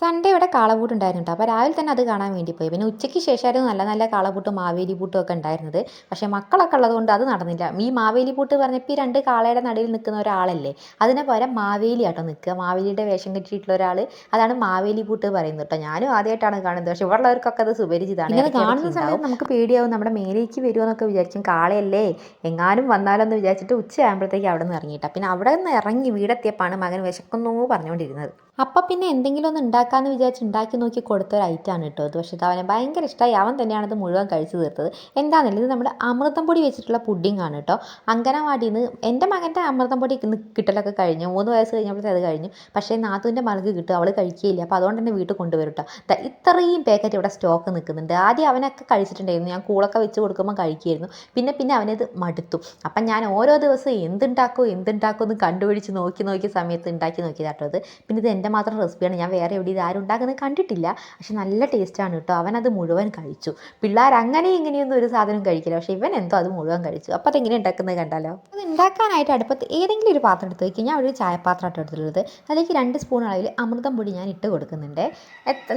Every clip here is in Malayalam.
സൺഡേ ഇവിടെ കാളപൂട്ടുണ്ടായിരുന്നു കേട്ടോ അപ്പോൾ രാവിലെ തന്നെ അത് കാണാൻ വേണ്ടി പോയി. പിന്നെ ഉച്ചയ്ക്ക് ശേഷമായിരുന്നു നല്ല നല്ല കാളപൂട്ടും മാവേലി പൂട്ടും ഒക്കെ ഉണ്ടായിരുന്നത്. പക്ഷേ മക്കളൊക്കെ ഉള്ളതുകൊണ്ട് അത് നടന്നില്ല. ഈ മാവേലി പൂട്ട് പറഞ്ഞപ്പോൾ ഈ രണ്ട് കാളയുടെ നടുവിൽ നിൽക്കുന്ന ഒരാളല്ലേ അതിനെ പകരം മാവേലി ആട്ടോ നിൽക്കുക. മാവേലിയുടെ വേഷം കെട്ടിയിട്ടുള്ള ഒരാൾ അതാണ് മാവേലി പൂട്ട് പറയുന്നത് കേട്ടോ. ഞാനും ആദ്യമായിട്ടാണ് കാണുന്നത്. പക്ഷേ ഇവിടെ ഉള്ളവർക്കൊക്കെ അത് സുപരിചിതമാണ്. ഇത് കാണുന്ന സമയത്ത് നമുക്ക് പേടിയാവും. നമ്മുടെ മേലേക്ക് വരുമെന്നൊക്കെ വിചാരിച്ചും വിചാരിക്കും. കാളയല്ലേ എങ്ങാനും വന്നാലോ എന്ന് വിചാരിച്ചിട്ട് ഉച്ചയാകുമ്പോഴത്തേക്ക് അവിടെ നിന്ന് ഇറങ്ങിയിട്ടാണ് പിന്നെ അവിടെ നിന്ന് ഇറങ്ങി വീടെത്തിയപ്പോഴാണ് മകൻ വിശക്കുന്നു പറഞ്ഞുകൊണ്ടിരുന്നത്. അപ്പം പിന്നെ എന്തെങ്കിലും ഒന്ന് ഉണ്ടാക്കാമെന്ന് വിചാരിച്ച് ഉണ്ടാക്കി നോക്കി കൊടുത്ത ഒരു ഐറ്റമാണ് കേട്ടോ. അത് പക്ഷേ അവനെ ഭയങ്കര ഇഷ്ടമായി അവൻ തന്നെയാണ് അത് മുഴുവൻ കഴിച്ചു തീർത്തത്. എന്താണെന്നില്ല ഇത് നമ്മുടെ അമൃതം പൊടി വെച്ചിട്ടുള്ള പുഡിംഗ് ആണ് കേട്ടോ. അങ്കനവാടിയിൽ നിന്ന് എന്റെ മകന്റെ അമൃതം പൊടി കിട്ടലൊക്കെ കഴിഞ്ഞു. മൂന്ന് വയസ്സ് കഴിഞ്ഞപ്പോഴത്തെ അത് കഴിഞ്ഞു. പക്ഷേ നാത്തുവിന്റെ മകൾക്ക് കിട്ടും. അവൾ കഴിക്കുകയില്ല. അപ്പോൾ അതുകൊണ്ട് തന്നെ വീട്ടിൽ കൊണ്ടുവരും കേട്ടോ. ഇത്രയും പാക്കറ്റ് ഇവിടെ സ്റ്റോക്ക് നിൽക്കുന്നുണ്ട്. ആദ്യം അവനൊക്കെ കഴിച്ചിട്ടുണ്ടായിരുന്നു. ഞാൻ കൂളൊക്കെ വെച്ച് കൊടുക്കുമ്പോൾ കഴിക്കുമായിരുന്നു പിന്നെ പിന്നെ അവനത് മടുത്തു. അപ്പം ഞാൻ ഓരോ ദിവസവും എന്തുണ്ടാക്കും എന്തുണ്ടാക്കും എന്ന് കണ്ടുപിടിച്ച് നോക്കി നോക്കിയ സമയത്ത് ഉണ്ടാക്കി നോക്കിയതാട്ടോ അത് പിന്നെ ഇത് എന്റെ മാത്രം റെസിപ്പിയാണ് ഞാൻ വേറെ എവിടെ ഇത് ആരും ഉണ്ടാക്കുന്നത് കണ്ടിട്ടില്ല. പക്ഷെ നല്ല ടേസ്റ്റാണ് കേട്ടോ. അത് മുഴുവൻ കഴിച്ചു. പിള്ളേർ അങ്ങനെ ഇങ്ങനെയൊന്നും ഒരു സാധനം കഴിക്കില്ല. പക്ഷെ ഇവൻ എന്തോ അത് മുഴുവൻ കഴിച്ചു. അപ്പോൾ അതെങ്ങനെ ഉണ്ടാക്കുന്നത് കണ്ടാലോ? അത് ഉണ്ടാക്കാനായിട്ട് അടുപ്പത്ത് ഏതെങ്കിലും ഒരു പാത്രം എടുത്ത് വയ്ക്കുക ഞാൻ ഒരു ചായപാത്രമായിട്ട് എടുത്തിട്ടുള്ളത്. അതിലേക്ക് രണ്ട് സ്പൂൺ അളവിൽ അമൃതം പൊടി ഞാൻ ഇട്ട് കൊടുക്കുന്നുണ്ട്.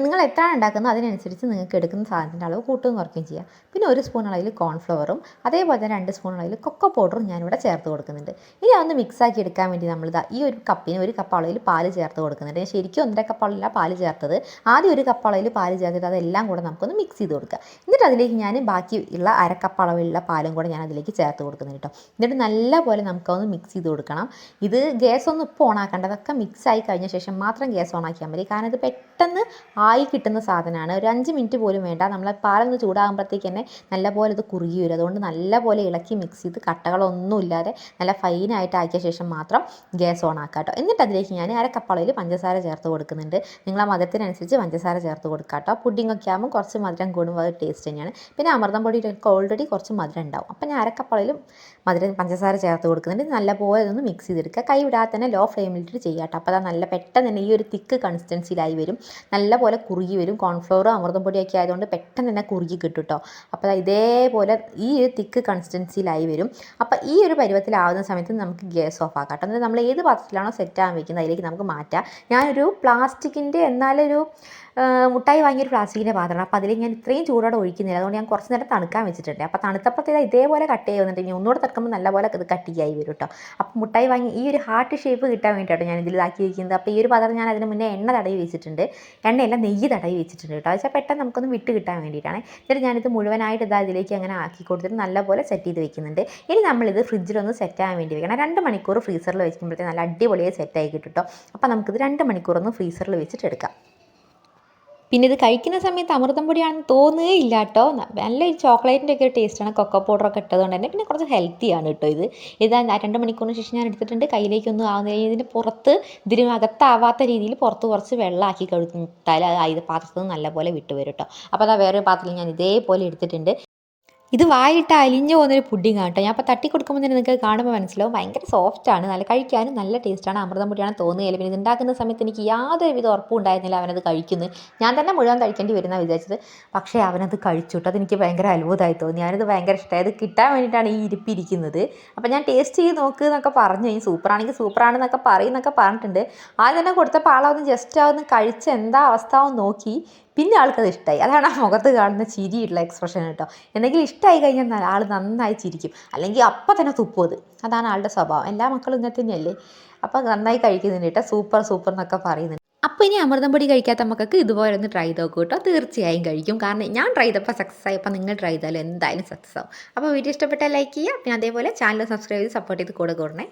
നിങ്ങൾ എത്രയാണ് ഉണ്ടാക്കുന്നത് അതിനനുസരിച്ച് നിങ്ങൾക്ക് എടുക്കുന്ന സാധനത്തിന്റെ അളവ് കൂട്ടുകയും കുറയ്ക്കുകയും ചെയ്യാം. പിന്നെ ഒരു സ്പൂൺ അളവിൽ കോൺഫ്ലവറും അതേപോലെ തന്നെ രണ്ട് സ്പൂൺ അളവിൽ കൊക്കോ പൗഡറും ഞാനിവിടെ ചേർത്ത് കൊടുക്കുന്നുണ്ട്. ഇനി അതൊന്ന് മിക്സ് ആക്കി എടുക്കാൻ വേണ്ടി നമ്മളിതാ ഈ ഒരു കപ്പിന് ഒരു കപ്പ് അളവിൽ പാൽ ചേർത്ത് കൊടുക്കുന്നുണ്ട്. ശരിക്കും ഒന്നര കപ്പ് അളവിലാണ് പാൽ ചേർത്തത്. ആദ്യം ഒരു കപ്പ് പാൽ ചേർത്തിട്ട് അതെല്ലാം കൂടെ നമുക്കൊന്ന് മിക്സ് ചെയ്ത് കൊടുക്കുക. എന്നിട്ട് അതിലേക്ക് ഞാൻ ബാക്കി ഉള്ള അര കപ്പ് അളവിലുള്ള പാലും കൂടെ ഞാൻ അതിലേക്ക് ചേർത്ത് കൊടുക്കുന്നുണ്ട് കേട്ടോ. എന്നിട്ട് നല്ലപോലെ നമുക്കൊന്ന് മിക്സ് ചെയ്ത് കൊടുക്കണം. ഇത് ഗ്യാസ് ഒന്നും ഇപ്പോൾ ഓണാക്കേണ്ട അതൊക്കെ മിക്സ് ആയി കഴിഞ്ഞ ശേഷം മാത്രം ഗ്യാസ് ഓണാക്കിയാൽ മതി. കാരണം ഇത് പെട്ടെന്ന് ആയി കിട്ടുന്ന സാധനമാണ്. ഒരു അഞ്ച് മിനിറ്റ് പോലും വേണ്ട. നമ്മൾ പാലൊന്ന് ചൂടാകുമ്പോഴത്തേക്ക് തന്നെ നല്ലപോലെ ഇത് കുറുകി വരും. അതുകൊണ്ട് നല്ലപോലെ ഇളക്കി മിക്സ് ചെയ്ത് കട്ടകളൊന്നും ഇല്ലാതെ നല്ല ഫൈനായിട്ട് ആക്കിയ ശേഷം മാത്രം ഗ്യാസ് ഓൺ കേട്ടോ. എന്നിട്ട് അതിലേക്ക് ഞാൻ അര കപ്പളയിൽ പഞ്ചസാര ചേർത്ത് കൊടുക്കുന്നുണ്ട്. നിങ്ങൾ ആ മധുരത്തിനനുസരിച്ച് പഞ്ചസാര ചേർത്ത് കൊടുക്കുക കേട്ടോ. പുഡിംഗ് ഒക്കെ ആകുമ്പോൾ കുറച്ച് മധുരം കൂടുമ്പോൾ അത് ടേസ്റ്റ് തന്നെയാണ്. പിന്നെ അമൃതം പൊടിയിലൊക്കെ ഓൾറെഡി കുറച്ച് മധുരം ഉണ്ടാവും. അപ്പം ഞാൻ അരക്കപ്പളയിലും മധുരം പഞ്ചസാര ചേർത്ത് കൊടുക്കുന്നുണ്ട്. നല്ലപോലെ ഒന്ന് മിക്സ് ചെയ്തെടുക്കുക. കൈ വിടാതെ തന്നെ ലോ ഫ്ലെയിമിലിട്ട് ചെയ്യുക കേട്ടോ. അപ്പോൾ അത് നല്ല പെട്ടെന്ന് തന്നെ ഈ ഒരു തിക്ക് കൺസിസ്റ്റൻസിയിലായി വരും. നല്ലപോലെ കുറുകി വരും. കോൺഫ്ലോറും അമൃതം പൊടിയൊക്കെ ആയതുകൊണ്ട് പെട്ടെന്ന് തന്നെ കുറുകി കിട്ടും കേട്ടോ. അപ്പോൾ ഇതേപോലെ ഈ ഒരു തിക്ക് കൺസിസ്റ്റൻസിയിലായി വരും. അപ്പോൾ ഈ ഒരു പരുവത്തിലാവുന്ന സമയത്ത് നമുക്ക് ഗ്യാസ് ഓഫ് ആക്കാം കേട്ടോ. നമ്മൾ ഏത് പാത്രത്തിലാണോ സെറ്റ് ആകാൻ വയ്ക്കുന്നത് അതിലേക്ക് നമുക്ക് മാറ്റാം. ഞാനൊരു പ്ലാസ്റ്റിക്കിന്റെ എന്നാലൊരു മുട്ടായി വാങ്ങിയൊരു പ്ലാസ്റ്റിക്കിന്റെ പാത്രമാണ്. അപ്പോൾ അതിൽ ഞാൻ ഇത്രയും ചൂടോടെ ഒഴിക്കുന്നില്ല. അതുകൊണ്ട് ഞാൻ കുറച്ച് നേരം തണുക്കാൻ വെച്ചിട്ടുണ്ട്. അപ്പോൾ തണുത്തപ്പോഴത്തേത് ഇതേപോലെ കട്ട് ചെയ്ത് വന്നിട്ട് ഇനി ഒന്നുകൂടെ തടുക്കുമ്പോൾ നല്ലപോലെ ഇത് കട്ടിയായി വരും കേട്ടോ. അപ്പോൾ മുട്ടായി വാങ്ങി ഈ ഒരു ഹാർട്ട് ഷേപ്പ് കിട്ടാൻ വേണ്ടിയിട്ടോ ഞാൻ ഇതിലാക്കി വെക്കുന്നത്. അപ്പോൾ ഈ ഒരു പാത്രം ഞാൻ അതിന് മുന്നേ എണ്ണ തടവി വെച്ചിട്ടുണ്ട്. എണ്ണയല്ല നെയ്യ് തടവി വെച്ചിട്ടുണ്ട് കേട്ടോ. വെച്ചാൽ പെട്ടെന്ന് നമുക്കൊന്ന് വിട്ട് കിട്ടാൻ വേണ്ടിയിട്ടാണ്. എന്നിട്ട് ഞാനിത് മുഴുവനായിട്ട് ഇതാ ഇതിലേക്ക് അങ്ങനെ ആക്കി കൊടുത്തിട്ട് നല്ലപോലെ സെറ്റ് ചെയ്ത് വെക്കുന്നുണ്ട്. ഇനി നമ്മളിത് ഫ്രിഡ്ജിലൊന്ന് സെറ്റ് ആകാൻ വേണ്ടി വെക്കണം. രണ്ട് മണിക്കൂർ ഫ്രീസറിൽ വെക്കുമ്പോഴത്തേക്ക് നല്ല അടിപൊളിയായി സെറ്റായി കിട്ടും കേട്ടോ. അപ്പോൾ നമുക്കിത് രണ്ട് മണിക്കൂറൊന്ന് ഫ്രീസറിൽ വെച്ചിട്ട് എടുക്കാം. പിന്നെ ഇത് കഴിക്കുന്ന സമയത്ത് അമൃതം പൊടിയാണെന്ന് തോന്നുകയേ ഇല്ല കേട്ടോ നല്ല ഈ ചോക്ലേറ്റിന്റെ ഒക്കെ ഒരു ടേസ്റ്റാണ് കൊക്കോ പൗഡറൊക്കെ ഇട്ടതുകൊണ്ട് തന്നെ പിന്നെ കുറച്ച് ഹെൽത്തിയാണ് കേട്ടോ ഇത്. ഇത് രണ്ട് മണിക്കൂറിന് ശേഷം ഞാൻ എടുത്തിട്ടുണ്ട്. കയ്യിലേക്കൊന്നും ആവുന്നില്ല. ഇതിന്റെ പുറത്ത് ഇതിന് അകത്താവാത്ത രീതിയിൽ പുറത്ത് കുറച്ച് വെള്ളമാക്കി കൊടുത്താൽ അത് പാത്രത്തിൽ നിന്ന് നല്ലപോലെ വിട്ട് വരും കേട്ടോ അപ്പോൾ അതാ വേറൊരു പാത്രത്തിൽ ഞാൻ ഇതേപോലെ എടുത്തിട്ടുണ്ട്. ഇത് വായിട്ട് അലിഞ്ഞു പോകുന്നൊരു പുഡിംഗ് കേട്ടോ. ഞാൻ അപ്പോൾ തട്ടി കൊടുക്കുമ്പോൾ തന്നെ നിങ്ങൾക്ക് കാണുമ്പോൾ മനസ്സിലാവും. ഭയങ്കര സോഫ്റ്റ് ആണ്. നല്ല കഴിക്കാനും നല്ല ടേസ്റ്റാണ് അമൃതം പൊടിയാണ് തോന്നുകയില്ല. പിന്നെ ഉണ്ടാക്കുന്ന സമയത്ത് എനിക്ക് യാതൊരുവിധ ഉറപ്പും ഉണ്ടായിരുന്നില്ല അവനത് കഴിക്കുന്നു. ഞാൻ തന്നെ മുഴുവൻ കഴിക്കേണ്ടി വരുന്ന വിചാരിച്ചത്. പക്ഷേ അവനത് കഴിച്ചു കേട്ടോ. അതെനിക്ക് ഭയങ്കര അത്ഭുതമായി തോന്നി. ഞാനത് ഭയങ്കര ഇഷ്ടമായി അത് കിട്ടാൻ വേണ്ടിയിട്ടാണ് ഈ ഇരിപ്പിരിക്കുന്നത്. അപ്പോൾ ഞാൻ ടേസ്റ്റ് ചെയ്ത് നോക്ക് എന്നൊക്കെ പറഞ്ഞു. ഈ സൂപ്പറാണെങ്കിൽ സൂപ്പറാണെന്നൊക്കെ പറയുന്നൊക്കെ പറഞ്ഞിട്ടുണ്ട്. ആദ്യം തന്നെ കൊടുത്തപ്പോൾ ആളൊന്ന് ജസ്റ്റ് ഒന്ന് കഴിച്ച് എന്താ അവസ്ഥ ഒന്ന് നോക്കി. പിന്നെ ആൾക്കത് ഇഷ്ടമായി അതാണ് ആ മുഖത്ത് കാണുന്ന ചിരിയുള്ള എക്സ്പ്രഷൻ കേട്ടോ. എന്തെങ്കിലും ഇഷ്ടമായി കഴിഞ്ഞാൽ ആൾ നന്നായി ചിരിക്കും. അല്ലെങ്കിൽ അപ്പം തന്നെ തുപ്പും അത്. അതാണ് ആളുടെ സ്വഭാവം. എല്ലാ മക്കളും ഇങ്ങനെ തന്നെയല്ലേ? അപ്പം നന്നായി കഴിക്കുന്നുണ്ട് കേട്ടോ. സൂപ്പർ സൂപ്പർ എന്നൊക്കെ പറയുന്നുണ്ട്. അപ്പോൾ ഇനി അമൃതം പൊടി കഴിക്കാത്ത മക്കൾക്ക് ഇതുപോലെ ഒന്ന് ട്രൈ ചെയ്ത് നോക്കൂ കേട്ടോ. തീർച്ചയായും കഴിക്കും. കാരണം ഞാൻ ട്രൈ ചെയ്തപ്പോൾ സക്സസ് ആയപ്പോൾ നിങ്ങൾ ട്രൈ ചെയ്താലും എന്തായാലും സക്സസ് ആവും. അപ്പോൾ വീഡിയോ ഇഷ്ടപ്പെട്ടാൽ ലൈക്ക് ചെയ്യുക. പിന്നെ അതേപോലെ ചാനൽ സബ്സ്ക്രൈബ് ചെയ്ത് സപ്പോർട്ട് ചെയ്ത് കൂടെ കൂടണേ.